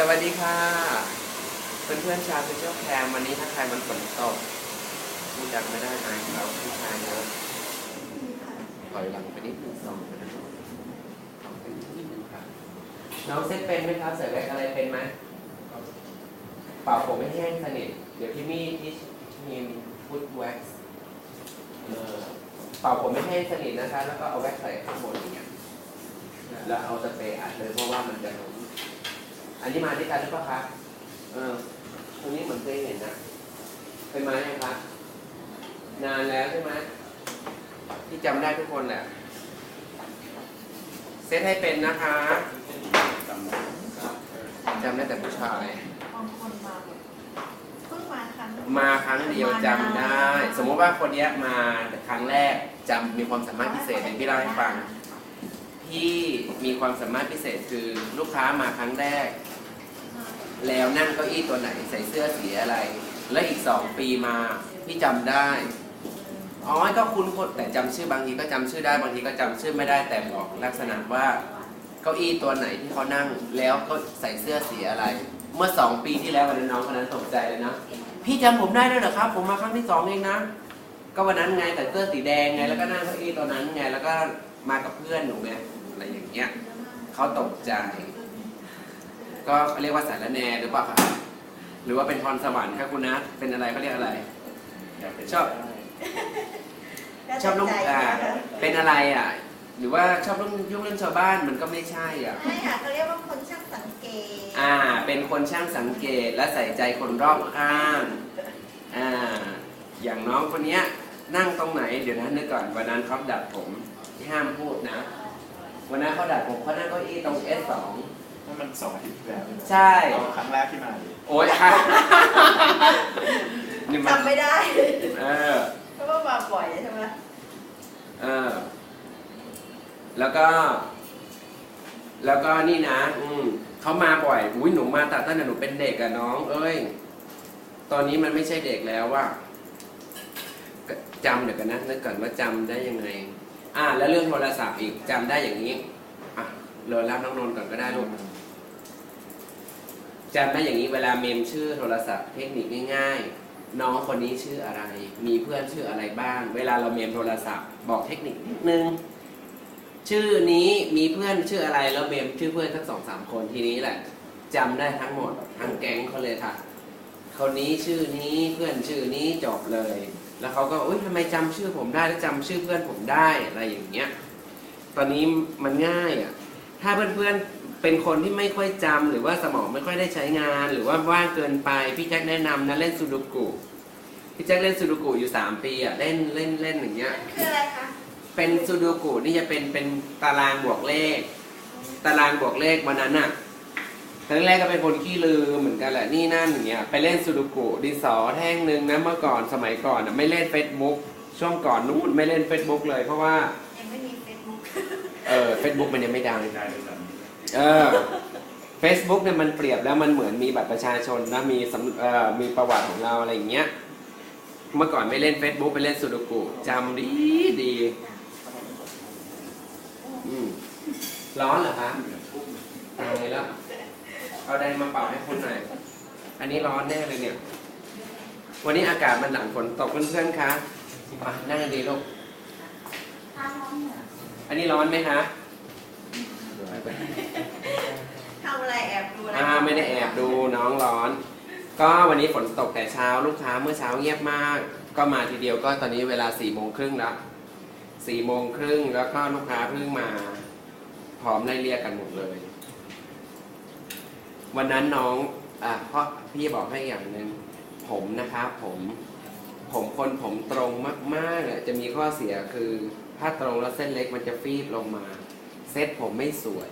สวัสดีค่ะ เพื่อนๆชาวโซเชียลแคมวันนี้ถ้าใครมันฝนตกพูดดังไม่ได้อายเขาผู้ชายเยอะถอยหลังไปนิดนึงสองไปนะสองไปนิดนึงค่ะน้องเซ็ตเป็นไหมครับใส่แว็กอะไรเป็นไหมเป่าผมไม่แห้งสนิทเดี๋ยวพี่มี่ที่มีฟุตแว็กซ์เออเป่าผมไม่แห้งสนิทนะคะ แล้วก็เอาแว็กซ์ใส่ข้างบนอย่างเงี้ยแล้วเอาสเปรย์อัดเลยเพราะว่ามันจะหนุน อันนี้มาด้วยกันหรือเปล่าคะเออตรงนี้เหมือนเคยเห็นนะเป็นไม้ยังคะนานแล้วใช่ไหมที่จำได้ทุกคนแหละเซตให้เป็นนะคะจำได้แต่ผู้ชาย บางคนมาแบบเพิ่งมาครั้งมาครั้งเดียวจำได้ สมมติว่าคนเนี้ยมาครั้งแรกจำมีความสามารถพิเศษอย่างที่เล่าให้ฟัง ที่มีความสามารถพิเศษคือลูกค้ามาครั้งแรก แล้วนั่งเก้าอี้ตัวไหนใส่เสื้อสีอะไร แล้วอีกสองปีมาพี่จำได้อ๋อก็คุณคนแต่จำชื่อบางทีก็จำชื่อได้บางทีก็จำชื่อไม่ได้แต่บอกลักษณะว่า เก้าอี้ตัวไหนที่เขานั่งแล้วก็ใส่เสื้อสีอะไร เมื่อสองปีที่แล้ววันนั้นน้องคนนั้นตกใจเลยนะพี่จำผมได้ด้วยเหรอครับ ผมมาครั้งที่สองเองนะ ก็วันนั้นไงแต่เสื้อสีแดงไง แล้วก็นั่งเก้าอี้ตัวนั้นไงแล้วก็มากับเพื่อนหนูไงอะไรอย่างเงี้ยเขาตกใจ ก็เรียกว่าสารแหนหรือเปล่าครับหรือว่าเป็นพรสวรรค์ครับคุณนัทเป็นอะไรเขาเรียกอะไร ชอบ ชอบลูกอ่าเป็นอะไรอะ หรือว่าชอบยุ่งยุ่งเรื่องชาวบ้านมันก็ไม่ใช่อะ ไม่ค่ะเขาเรียกว่าคนช่างสังเกต อ่า เป็นคนช่างสังเกตและใส่ใจคนรอบข้างอ่า อย่างน้องคนเนี้ยนั่งตรงไหนเดี๋ยวนะนึกก่อนวันนั้นเขาดัดผมที่ห้ามพูดนะ วันนั้นเขาดัดผมเขานั่งเก้าอี้ตรง S2 นั่นมันสองอาทิตย์ที่แล้วใช่ เอาครั้งแรกที่มาเลยโอ้ยค่ะนี่มันจำไม่ได้เออ เพราะว่ามาบ่อยใช่ไหมเออ แล้วก็ แล้วก็นี่นะ อืมเขามาบ่อยอุ้ยหนูมาตัดตั้งแต่หนูเป็นเด็กอะน้อง เอ้ย ตอนนี้มันไม่ใช่เด็กแล้วว่าจำเดี๋ยวกันนะนึกก่อนว่าจำได้ยังไง อ่า แล้วเรื่องโทรศัพท์อีกจำได้อย่างนี้ อะเรอรับน้องนนท์ก่อนก็ได้ลูก จำได้อย่างนี้เวลาเมมชื่อโทรศัพท์เทคนิคง่ายๆ น้องคนนี้ชื่ออะไร มีเพื่อนชื่ออะไรบ้าง เวลาเราเมมโทรศัพท์บอกเทคนิคนิดนึงชื่อนี้มีเพื่อนชื่ออะไรแล้วเมมชื่อเพื่อนทั้งสองสามคนทีนี้แหละจำได้ทั้งหมดทั้งแก๊งเขาเลยค่ะคนนี้ชื่อนี้เพื่อนชื่อนี้จบเลย แล้วเขาก็อุ้ยทำไมจำชื่อผมได้แล้วจำชื่อเพื่อนผมได้อะไรอย่างเงี้ย ตอนนี้มันง่ายอะถ้าเพื่อนๆ เป็นคนที่ไม่ค่อยจำหรือว่าสมองไม่ค่อยได้ใช้งาน หรือว่าว่างเกินไปพี่แจ็คแนะนำนะเล่นซูดูกุพี่แจ็คเล่นซูดูกุอยู่สามปีอะเล่นเล่นเล่นอย่างเงี้ยคืออะไรคะเป็นซูดูกุนี่จะเป็นเป็นตารางบวกเลข ตารางบวกเลขวันนั้นอะครั้งแรกก็เป็นคนขี้ลืมเหมือนกันแหละนี่นั่นอย่างเงี้ยไปเล่นซูดูกุดินสอแท่งหนึ่งนะเมื่อก่อนสมัยก่อนอะไม่เล่นเฟซบุ๊กช่วงก่อนนู้นไม่เล่นเฟซบุ๊กเลย เพราะว่ายังไม่มีเฟซบุ๊กเออเฟซบุ๊กมันยังไม่ดังไม่ได้ เออ Facebook เนี่ยมันเปรียบแล้วมันเหมือนมีบัตรประชาชนนะมีสำเอ่อมีประวัติของเราอะไรอย่างเงี้ย เมื่อก่อนไม่เล่น Facebook ไปเล่นซูดูกุจำดีดีอืมร้อนเหรอคะตายแล้วเอาแดงมาเป่าให้คุณหน่อยอันนี้ร้อนแน่เลยเนี่ย วันนี้อากาศมันหลังฝนตกเพื่อนๆคะมานั่งดีลูกอันนี้ร้อนไหมคะ ทำอะไรแอบ ดูอะไรอ่าไม่ได้แอบดูน้องร้อน ก็วันนี้ฝนตกแต่เช้าลูกค้าเมื่อเช้าเงียบมาก ก็มาทีเดียวก็ตอนนี้เวลาสี่โมงครึ่งแล้วสี่โมงครึ่งแล้วก็ลูกค้าเพิ่งมาพร้อมไล่เรียกกันหมดเลย วันนั้นน้องอะเพราะพี่บอกให้อย่างหนึ่งผมนะครับผม ผมคนผมตรงมากๆอะจะมีข้อเสียคือ ถ้าตรงแล้วเส้นเล็กมันจะฟีบลงมา เซ็ตผมไม่สวย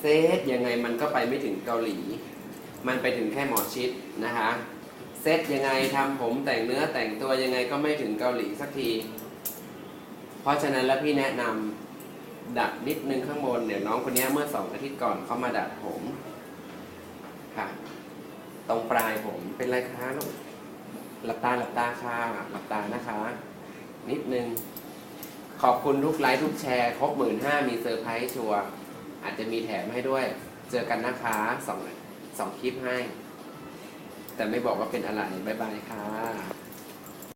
เซตยังไงมันก็ไปไม่ถึงเกาหลี มันไปถึงแค่หมอชิดนะคะเซตยังไงทำผมแต่งเนื้อแต่งตัวยังไงก็ไม่ถึงเกาหลีสักที เพราะฉะนั้นแล้วพี่แนะนำดัดนิดนึงข้างบนเนี่ยวน้องคนนี้เมื่อสองอาทิตย์ก่อนเขามาดัดผมค่ะตรงปลายผมเป็นไรคะลูกหลับตาหลับตาค่ะหลับตานะคะ นิดนึง ขอบคุณทุกไลค์ทุกแชร์ ครบหมื่นห้ามีเซอร์ไพรส์ชัวร์ อาจจะมีแถมให้ด้วย เจอกันนะคะสองสองคลิปให้ แต่ไม่บอกว่าเป็นอะไร บ๊ายบายค่ะ